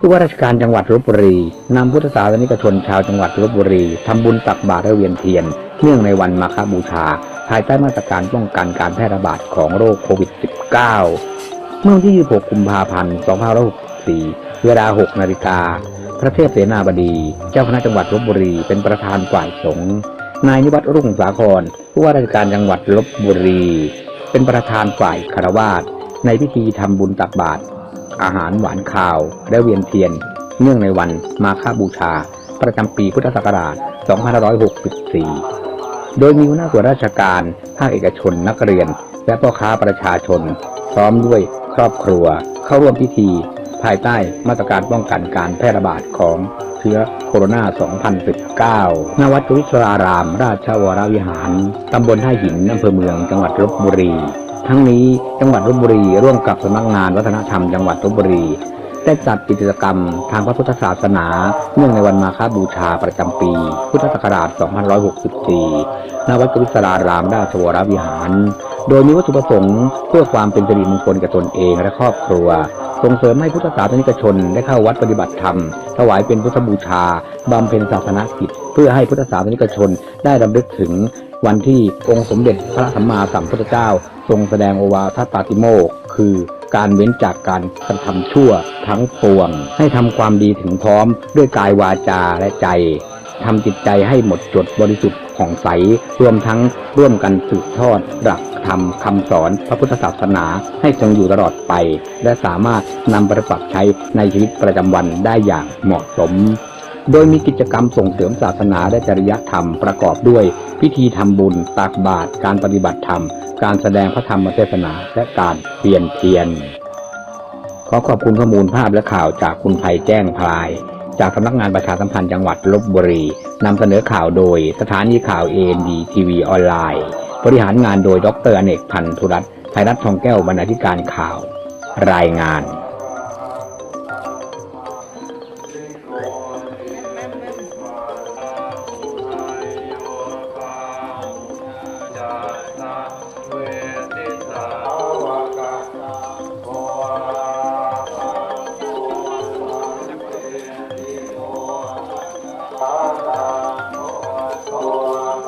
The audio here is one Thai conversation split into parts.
ผู้ว่าราชการจังหวัดลบบุรีนำพุทธศาสนิกชนชาวจังหวัดลบบุรีทำบุญตักบาตรและเวียนเทียนเนื่องในวันมาฆบูชา ภายใต้มาตรการป้องกันการแพร่ระบาดของโรคโควิด -19 เมื่อวันที่ 26 กุมภาพันธ์ 2564 เวลา 6 นาฬิกา พระเทพเสนาบดี เจ้าคณะจังหวัดลบบุรีเป็นประธานฝ่ายสงฆ์นายนิวัฒน์รุ่งสาคร ผู้ว่าราชการจังหวัดลบบุรี เป็นประธานฝ่ายคารวาสในพิธีทำบุญตักบาตร อาหารหวานข้าว และเวียนเทียน เนื่องในวันมาฆบูชา ประจำปีพุทธศักราช 2564 โดยมีหัวหน้าส่วนราชการภาคเอกชนนักเรียน และพ่อค้าประชาชน พร้อมด้วยครอบครัว เข้าร่วมพิธี ภายใต้มาตรการป้องกันการแพร่ระบาดของเชื้อโคโรนา 2019ณวัดวิศราราม ราชวรวิหาร ตำบลท่าหิน อำเภอเมือง จังหวัดลบบุรี ทั้งนี้จังหวัดลบบุรีร่วมกับสำนักงานวัฒนธรรมจังหวัดลบบุรีได้จัดกิจกรรมทางพระพุทธศาสนา เนื่องในวันมาฆบูชาประจำปี พุทธศักราช 2564 ณ วัดกวิศรารามราชวรวิหาร โดยมีวัตถุประสงค์เพื่อความเป็นสิริมงคลแก่ตนเองและครอบครัว ส่งเสริมให้พุทธศาสนิกชนได้เข้าวัดปฏิบัติธรรม ถวายเป็นพุทธบูชา บำเพ็ญศาสนกิจ เพื่อให้พุทธศาสนิกชนได้รำลึกถึงวันที่องค์สมเด็จพระสัมมาสัมพุทธเจ้า ทรงแสดงโอวาทปาติโมกคือการเว้นจากการกระทำชั่วทั้งปวง ให้ทำความดีถึงพร้อมด้วยกายวาจาและใจทำจิตใจให้หมดจดบริสุทธิ์ผ่องใส รวมทั้งร่วมกันสืบทอดหลักธรรมคำสอนพระพุทธศาสนาให้ทรงอยู่ตลอดไป และสามารถนำไปปรับใช้ในชีวิตประจำวันได้อย่างเหมาะสม โดยมีกิจกรรมส่งเสริมศาสนาและจริยธรรมประกอบด้วย พิธีทำบุญ ตักบาตรการปฏิบัติธรรม การแสดงพระธรรมเทศนาและการเปลี่ยนเทียน ขอขอบคุณข้อมูลภาพและข่าวจากคุณภัยแจ้งพลาย จากสำนักงานประชาสัมพันธ์จังหวัดลบบุรีนำเสนอข่าวโดยสถานีข่าว AND ทีวีออนไลน์ บริหารงานโดยดรอเนกพันธุรัตน์ไทยรัฐทองแก้วบรรณาธิการข่าว รายงาน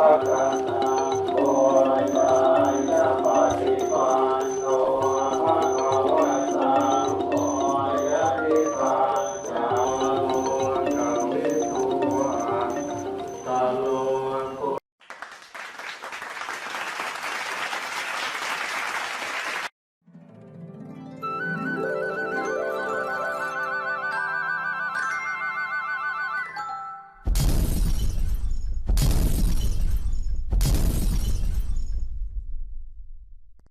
Thank.